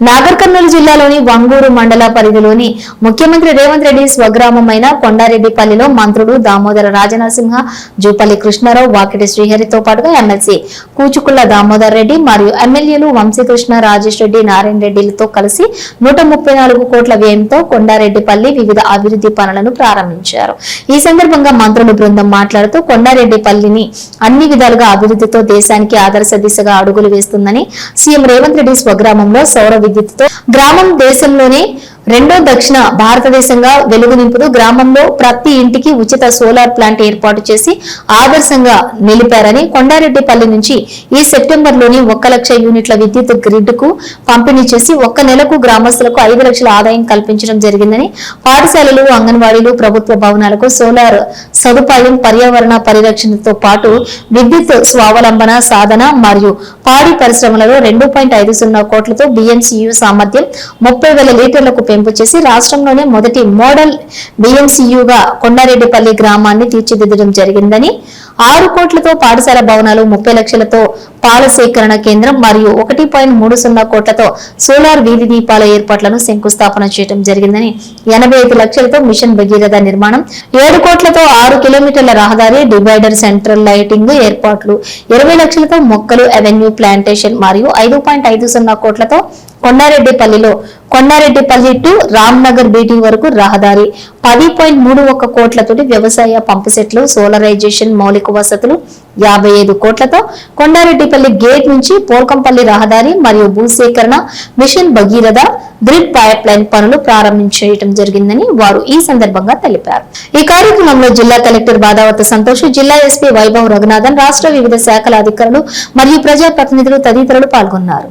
నాగర్ కర్నూలు జిల్లాలోని వంగూరు మండల పరిధిలోని ముఖ్యమంత్రి రేవంత్ రెడ్డి స్వగ్రామమైన కొండారెడ్డిపల్లిలో మంత్రులు దామోదర రాజనరసింహ జూపల్లి కృష్ణారావు వాకిటి శ్రీహరితో పాటుగా ఎమ్మెల్సీ కూచుకుళ్ళ దామోదర్ రెడ్డి మరియు ఎమ్మెల్యేలు వంశీకృష్ణ రాజేష్ రెడ్డి నారాయణ రెడ్డిలతో కలిసి నూట ముప్పై నాలుగు కోట్ల వ్యయంతో కొండారెడ్డిపల్లి వివిధ అభివృద్ధి పనులను ప్రారంభించారు. ఈ సందర్భంగా మంత్రుల బృందం మాట్లాడుతూ కొండారెడ్డిపల్లిని అన్ని విధాలుగా అభివృద్ధితో దేశానికి ఆదర్శ దిశగా అడుగులు వేస్తుందని సీఎం రేవంత్ రెడ్డి స్వగ్రామంలో సౌర విద్యుత్తుతో గ్రామం దేశంలోనే రెండో దక్షిణ భారతదేశంగా వెలుగు నింపుతూ గ్రామంలో ప్రతి ఇంటికి ఉచిత సోలార్ ప్లాంట్ ఏర్పాటు చేసి ఆదర్శంగా నిలిపారని కొండారెడ్డిపల్లి నుంచి ఈ సెప్టెంబర్లోని ఒక్క లక్ష యూనిట్ల విద్యుత్ గ్రిడ్కు పంపిణీ చేసి ఒక్క నెలకు గ్రామస్తులకు ఐదు లక్షల ఆదాయం కల్పించడం జరిగిందని పాఠశాలలు అంగన్వాడీలు ప్రభుత్వ భవనాలకు సోలార్ సదుపాయం పర్యావరణ పరిరక్షణతో పాటు విద్యుత్ స్వావలంబన సాధన మరియు పాడి పరిశ్రమలలో రెండు పాయింట్ ఐదు సున్నా కోట్లతో బిఎంసీయు సామర్థ్యం ముప్పై వేల లీటర్లకు పెంపు చేసి రాష్ట్రంలోనే మొదటి మోడల్ బిఎంసీయుగా కొండారెడ్డిపల్లి గ్రామాన్ని తీర్చిదిద్దడం జరిగిందని ఆరు కోట్లతో పాఠశాల భవనాలు ముప్పై లక్షలతో పాల సేకరణ కేంద్రం మరియు ఒకటి పాయింట్ మూడు సున్నా కోట్లతో సోలార్ వీధి దీపాల ఏర్పాట్లను శంకుస్థాపన చేయడం జరిగిందని ఎనభై ఐదు లక్షలతో మిషన్ భగీరథ నిర్మాణం ఏడు కోట్లతో ఆరు కిలోమీటర్ల రహదారి డివైడర్ సెంట్రల్ లైటింగ్ ఏర్పాట్లు ఇరవై లక్షలతో మొక్కలు అవెన్యూ ప్లాంటేషన్ మరియు ఐదు పాయింట్ ఐదు సున్నా కోట్లతో కొండారెడ్డిపల్లిలో కొండారెడ్డిపల్లి టు రామ్నగర్ బీటీ వరకు రహదారి. పది పాయింట్ మూడు ఒక్క కోట్లతోటి వ్యవసాయ పంపుసెట్లు సోలరైజేషన్ మౌలిక వసతులు యాభై ఐదు కోట్లతో కొండారెడ్డిపల్లి గేట్ నుంచి పోర్కంపల్లి రహదారి మరియు భూసేకరణ mission Bhagiratha grid pipeline పనులు ప్రారంభించడం జరిగిందని వారు ఈ సందర్భంగా తెలిపారు. ఈ కార్యక్రమంలో జిల్లా కలెక్టర్ బాదావత సంతోష్ జిల్లా ఎస్పీ వైభవ్ రఘునాథన్ రాష్ట్ర వివిధ శాఖల అధికారులు మరియు ప్రజాప్రతినిధులు తదితరులు పాల్గొన్నారు.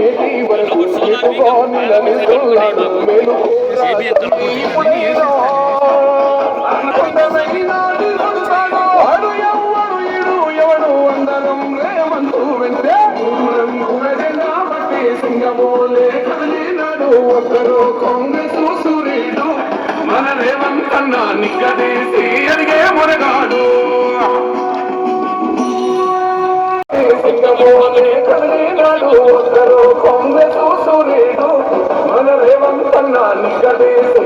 నేటి వరకు ఎక్కువ నిలనిస్తున్నాడు మెలుకు వాడు ఎవ్వడు ఈడు ఎవడు అందరం రేవంతు వెంటే రంగు సింగమోలే కదిలినాడు ఒక్కరు కాంగ్రెస్ సూర్యుడు మన రేవంత్ అన్న నిగ్గదీసి అడిగే మునగాడు. ఒక్కరు కొంగ చూసు సూర్యుడు మన రేవంతన్నా అన్న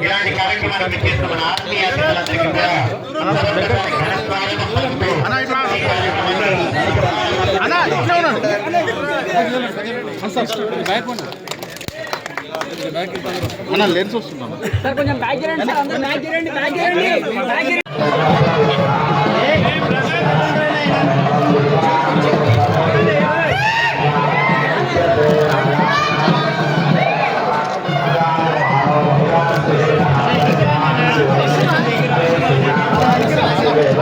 ఇలాంటి కార్యక్రమానికి చేసిన మన ఆత్మీయ అతిథులందరికీ కూడా సర్వప్రథమ చేయండి పలుకుతూ చేయండి కార్యక్రమాన్ని చేయండి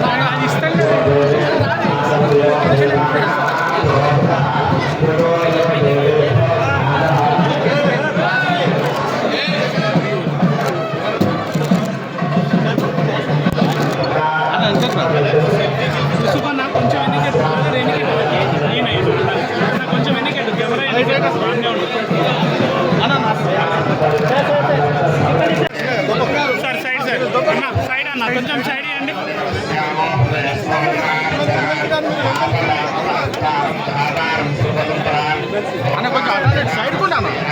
Come on, come on.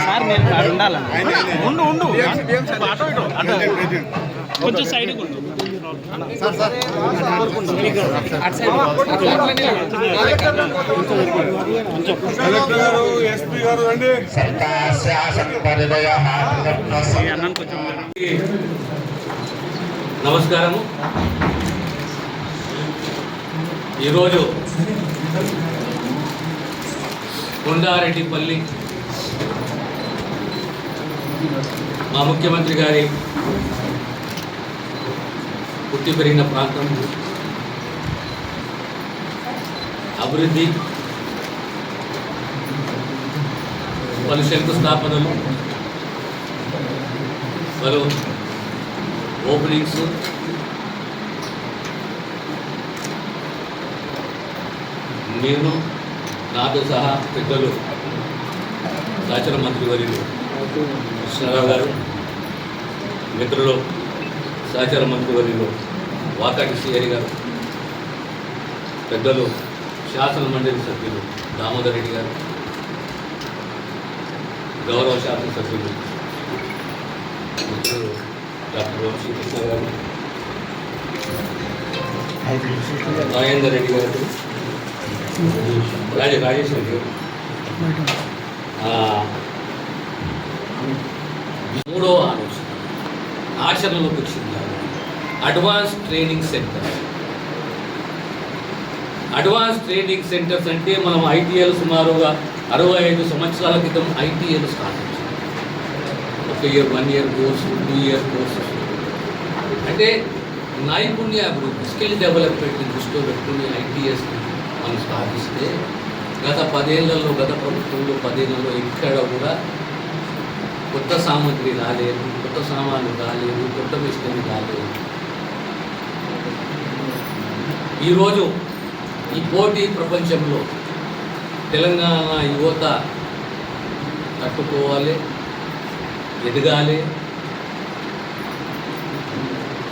Sir నేను ఉండు ఉండు అటు ఇటు కొంచెం సైడ్ నమస్కారము. ఈరోజు కొండారెడ్డిపల్లి మా ముఖ్యమంత్రి గారి పుట్టి పెరిగిన ప్రాంతం. అభివృద్ధి పలు శంకుస్థాపనలు పలు ఓపెనింగ్స్. నేను నాతో సహా పెద్దలు సహచర మంత్రివర్యులు కృష్ణారావు గారు మిత్రులు సహచర మంత్రివర్యులు వాకాటి శ్రీహరి గారు పెద్దలు శాసన మండలి సభ్యులు దామోదర్ రెడ్డి గారు గౌరవ శాసనసభ్యులు మిత్రులు డాక్టర్ వంశీకృష్ణ గారు రాజేందర్ రెడ్డి గారు రాజే రాజేశ్వరి మూడో ఆలోచన. ఆచరణలోకి వచ్చింది? Advance training centres advance training centres అంటే మనం ఐటీఎల్ సుమారుగా అరవై ఐదు సంవత్సరాల క్రితం ఐటీఎల్ స్థాపించాం. ఒక year one year course two year course అంటే నైపుణ్య అభివృద్ధి స్కిల్ డెవలప్మెంట్ దృష్టిలో పెట్టుకుని ఐటీఎస్ని అని స్థాపిస్తే గత పదేళ్ళలో గత ప్రభుత్వంలో పదేళ్ళలో ఎక్కడ కూడా కొత్త సామాగ్రి రాలేదు కొత్త సామాన్లు రాలేదు కొత్త మిషనరీ రాలేదు. ఈరోజు ఈ పోటీ ప్రపంచంలో తెలంగాణ యువత తట్టుకోవాలి ఎదగాలి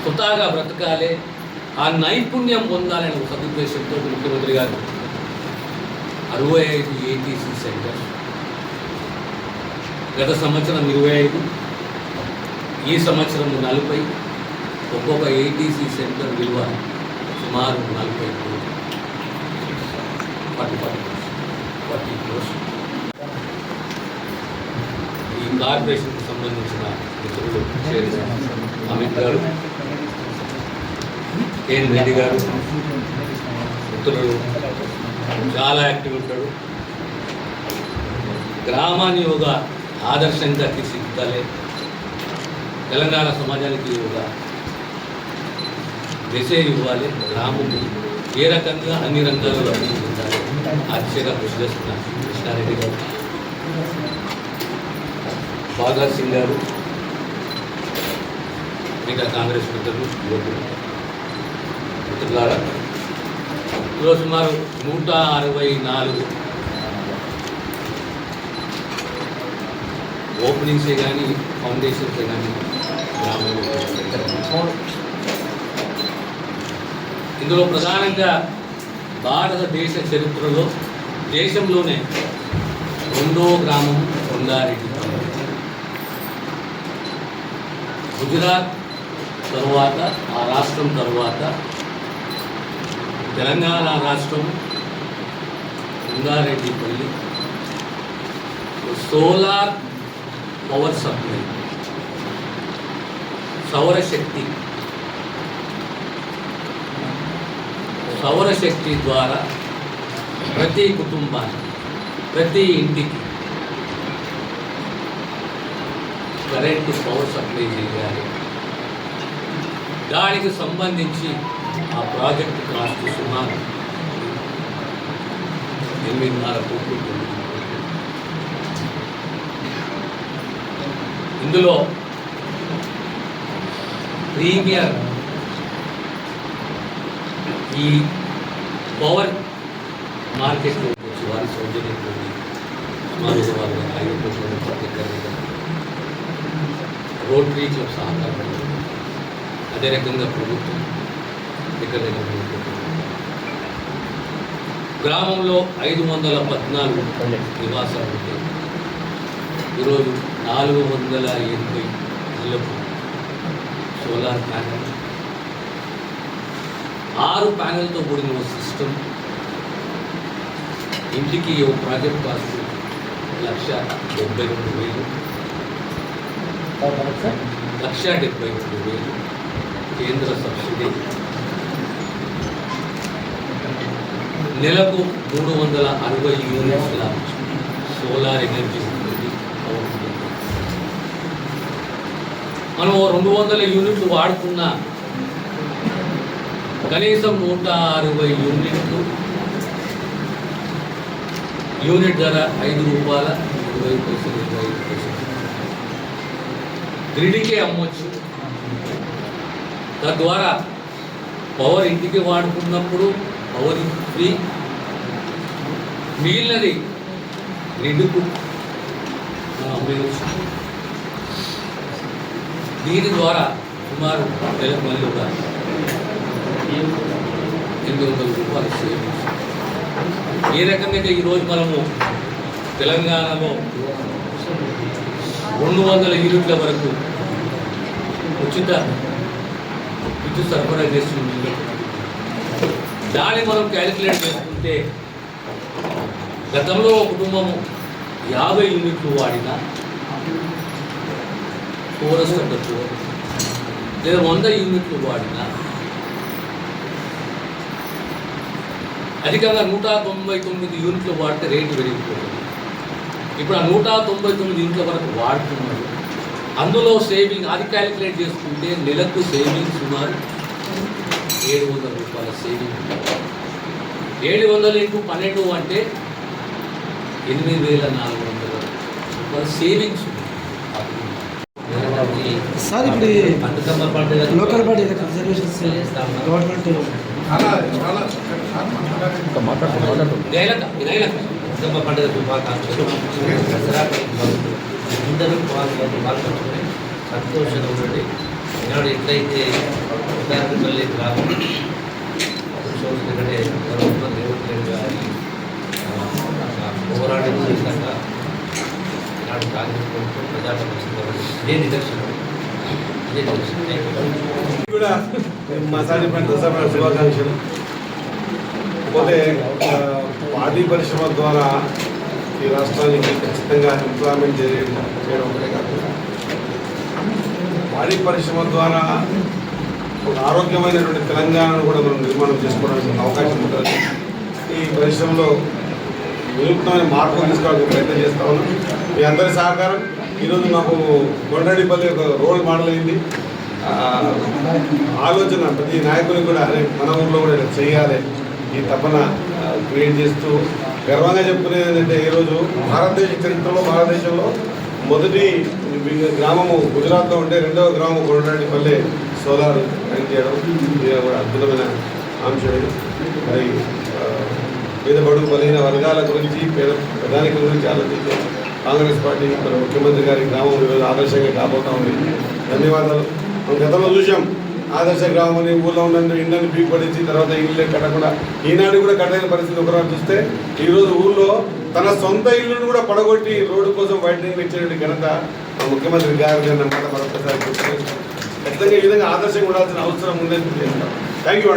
కొత్తగా బ్రతకాలి ఆ నైపుణ్యం పొందాలని ఒక సదుద్దేశంతో ముఖ్యమంత్రి గారు అరవై ఐదు ఏటీసీ సెంటర్ గత సంవత్సరం ఇరవై ఐదు. ఈ సంవత్సరం నలభై. ఒక్కొక్క ఏటీసీ సెంటర్ విలువ సుమారు నలభై కోట్లు ఫార్టీ ఫార్టీ ఫార్టీ క్రోర్స్ ఈ కార్పొరేషన్కి సంబంధించిన మిత్రులు అమిత్ గారు కేఎన్ రెడ్డి గారు మిత్రులు చాలా యాక్టివ్ ఉంటాడు. గ్రామాన్ని ఒక ఆదర్శంగా తీర్చిదిద్దాలి. తెలంగాణ సమాజానికి ఒక దిశ ఇవ్వాలి. గ్రామం ఏ రకంగా అన్ని రంగాల్లో అభివృద్ధి చెందాలి? ఆ దిశగా కృషి చేస్తున్నారు కృష్ణారెడ్డి గారు. బాగా సింగ్ గారు మిగతా కాంగ్రెస్ మిత్రులు యువకులు. మిత్రులారా ఈరోజు సుమారు నూట అరవై నాలుగు. ఓపెనింగ్సే కానీ ఫౌండేషన్సే కానీ ఇందులో ప్రధానంగా భారతదేశ చరిత్రలో దేశంలోనే రెండో గ్రామం కొండారెడ్డి. గుజరాత్ తరువాత ఆ రాష్ట్రం తరువాత తెలంగాణ రాష్ట్రం రంగారెడ్డిపల్లి సోలార్ పవర్ సప్లై సౌరశక్తి సౌరశక్తి ద్వారా ప్రతి కుటుంబానికి ప్రతి ఇంటికి కరెంటు పవర్ సప్లై చేయాలి. దానికి సంబంధించి ఆ ప్రాజెక్టు కాస్ట్ సుమారు ఎనిమిదిన్నర కోట్లు ఇందులో ప్రీమియర్ ఈ పవర్ మార్కెట్లో వచ్చి వారి సౌజన్యంతో సుమారు వారు ఐదు కోట్ల రూపాయల దగ్గర రోటరీ క్లబ్ సహకారం అదే రకంగా ప్రభుత్వం గ్రామంలో ఐదు వందల పద్నాలుగు నివాసాలు ఉంటాయి ఈరోజు నాలుగు వందల ఎనభై ఇళ్ళకు సోలార్ ప్యానెల్ ఆరు ప్యానెల్తో కూడిన ఒక సిస్టమ్ ఇంటికి ఒక ప్రాజెక్ట్ కాస్ట్ లక్ష డెబ్బై రెండు వేలు లక్ష డెబ్బై రెండు వేలు కేంద్ర సబ్సిడీ నెలకు మూడు వందల అరవై యూనిట్ల సోలార్ ఎనర్జీ ఉంటుంది. మనం రెండు వందల యూనిట్లు వాడుకున్నా కనీసం నూట అరవై యూనిట్లు యూనిట్ ధర ఐదు రూపాయల ఇరవై పైసలు ఇరవై ఐదు పైసలు. గ్రిడ్కే అమ్మొచ్చు. తద్వారా పవర్ ఇంటికి వాడుకున్నప్పుడు పవర్ ఫ్రీ మిగిలినది గ్రిడ్కు దీని ద్వారా సుమారు నెలకు మళ్ళీ ఒక ఎనిమిది వందల రూపాయలు సేవింగ్స్ ఏ రకంగా ఈరోజు మనము తెలంగాణలో రెండు వందల యూనిట్ల వరకు ఉచిత విద్యుత్ సరఫరా చేస్తుంది దాన్ని మనం క్యాలిక్యులేట్ చేసుకుంటే గతంలో కుటుంబము యాభై యూనిట్లు వాడిన కోరస్ కట్టచ్చు లేదా వంద యూనిట్లు వాడిన అధికంగా నూట తొంభై తొమ్మిది యూనిట్లు వాడితే రేటు పెరిగిపోతుంది. ఇప్పుడు ఆ నూట తొంభై తొమ్మిది యూనిట్ల వరకు వాడుతున్నారు. అందులో సేవింగ్ అది క్యాలిక్యులేట్ చేసుకుంటే నెలకు సేవింగ్ సుమారు ఏడు వందల రూపాయల సేవింగ్ ఏడు వందల ఇంటూ పన్నెండు అంటే ఎనిమిది వేల నాలుగు వందల. రూపాయల సేవింగ్స్. సార్ ఇప్పుడు లోకల్ బాడీ రిజర్వేషన్స్ గవర్నమెంట్ పండుగ శుభాకాంక్షలు. దసరా పండుగ అందరూ పాల్గొంచుకొని సంతోషంగా ఉండండి. ఈనాడు ఎట్లయితే ఉదాహరణపల్లి గ్రామం చూసినట్టే ప్రభుత్వం రేవంత్ రెడ్డి గారి పోరాటం చేశాక ఈనాడు కాంగ్రెస్ ప్రభుత్వం ప్రజాపక్షం కాబట్టి ఇదే నిదర్శనం. ఇదే నిదర్శనం. Thank you. కూడా పంట శుభాకాంక్షలు. పోతే ఆ, పాడి పరిశ్రమ ద్వారా ఈ రాష్ట్రానికి ఖచ్చితంగా ఎంప్లాయ్మెంట్ చేయడం చేయడం ఒకటే కాకుండా పాడి పరిశ్రమ ద్వారా ఒక ఆరోగ్యమైనటువంటి తెలంగాణను కూడా మనం నిర్మాణం చేసుకోవడానికి అవకాశం ఉంటుంది ఈ పరిశ్రమలో వినూత్నమైన మార్పులు తీసుకోవడానికి ప్రయత్నం చేస్తా ఉన్నాం. మీ అందరి సహకారం. ఈరోజు మాకు కొండడిపల్లి ఒక రోల్ మోడల్ అయింది. ఆలోచన ప్రతి నాయకులు కూడా అరే మన ఊర్లో కూడా చేయాలి. ఈ తపన క్రియేట్ చేస్తూ గర్వంగా చెప్పుకునేది ఏంటంటే ఈరోజు భారతదేశ చరిత్రలో భారతదేశంలో మొదటి గ్రామము గుజరాత్లో ఉంటే రెండవ గ్రామం కొండడిపల్లి సోలార్ కనెక్ట్ చేయడం ఇది కూడా అద్భుతమైన అంశం మరి ఆ, పేద బడుగు బలహీన వర్గాల గురించి పేద ప్రధానికుల గురించి ఆలోచించే కాంగ్రెస్ పార్టీ మన ముఖ్యమంత్రి గారి గ్రామం ఈరోజు ఆదర్శంగా కాబోతా ఉంది. ధన్యవాదాలు. మనం గతంలో చూసాం ఆదర్శ గ్రామం అని ఊళ్ళో ఉన్న ఇండ్లను పీక్ తర్వాత ఇల్లు కట్టకుండా ఈనాడు కూడా కట్టలేని పరిస్థితి ఒకరోజు చూస్తే ఈరోజు ఊళ్ళో తన సొంత ఇల్లును కూడా పడగొట్టి రోడ్డు కోసం వైడ్నింగ్ ఇచ్చినటువంటి ఘనత ముఖ్యమంత్రి గారి మాట మరొకసారి ఖచ్చితంగా ఈ విధంగా ఆదర్శంగా ఉండాల్సిన అవసరం ఉందని థ్యాంక్ యూ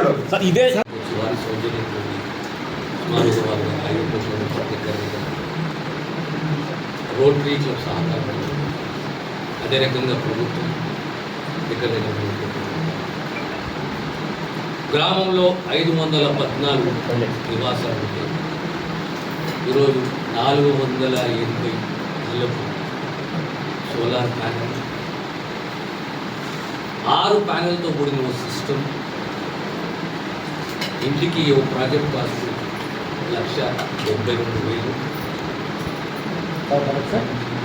రోటరీ క్లబ్ సహకారంతో అదే రకంగా ప్రభుత్వం దగ్గర దగ్గర రూపాయలు. గ్రామంలో ఐదు వందల పద్నాలుగు నివాసాలు ఉంటే ఈరోజు నాలుగు వందల ఎనభై ఇళ్ళకు సోలార్ ప్యానెల్ ఆరు ప్యానెల్తో కూడిన ఒక సిస్టమ్. ఇంటికి ఓ ప్రాజెక్ట్ కాస్ట్ లక్ష డెబ్బై రెండు వేలు.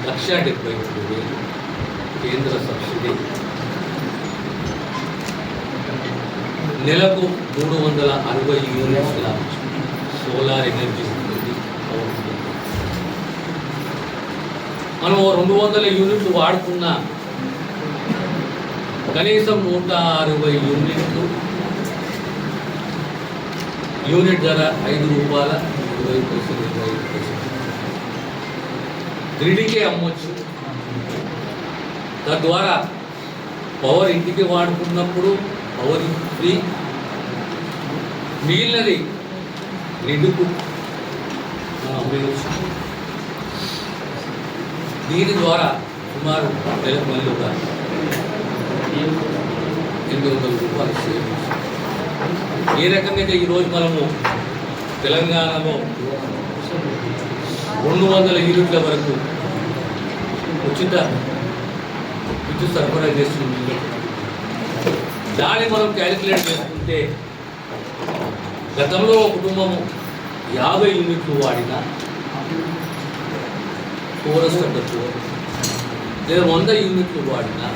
లక్ష డెబ్బై రెండు వేలు. కేంద్ర సబ్సిడీ. నెలకు మూడు వందల అరవై యూనిట్ల సోలార్ ఎనర్జీ ఉంటుంది. మనం రెండు వందల యూనిట్లు వాడుకున్న కనీసం నూట అరవై యూనిట్లు. యూనిట్ ధర ఐదు రూపాయల ఇరవై పైసలు ఇరవై ఐదు పైసలు. త్రీడీకే అమ్మొచ్చు. తద్వారా పవర్ ఇంటికి వాడుకున్నప్పుడు పవర్ ఫ్రీ. మిగిలినది నిండుకు దీని ద్వారా సుమారు నెలకు మళ్ళీ ఒక ఎనిమిది వందల రూపాయలు ఏ రకంగా అయితే ఈరోజు మనము తెలంగాణలో రెండు వందల యూనిట్ల వరకు ఉచిత విద్యుత్ సరఫరా చేస్తుంది. దాన్ని మనం క్యాలిక్యులేట్ చేసుకుంటే గతంలో కుటుంబము యాభై యూనిట్లు వాడిన కోరస్ కట్టచ్చు లేదా వంద యూనిట్లు వాడినా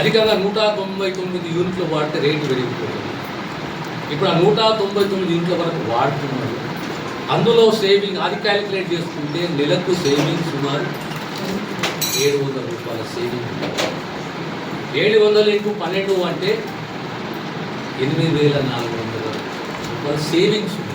అధికంగా నూట తొంభై తొమ్మిది యూనిట్లు వాడితే రేటు పెరిగిపోతుంది. ఇప్పుడు ఆ నూట తొంభై తొమ్మిది యూనిట్ల వరకు వాడుతున్నారు. అందులో సేవింగ్ అది క్యాలిక్యులేట్ చేసుకుంటే నెలకు సేవింగ్ సుమారు ఏడు వందల రూపాయల సేవింగ్ ఏడు వందల ఇంటూ పన్నెండు అంటే ఎనిమిది వేల నాలుగు వందల రూపాయల సేవింగ్స్ ఉన్నాయి.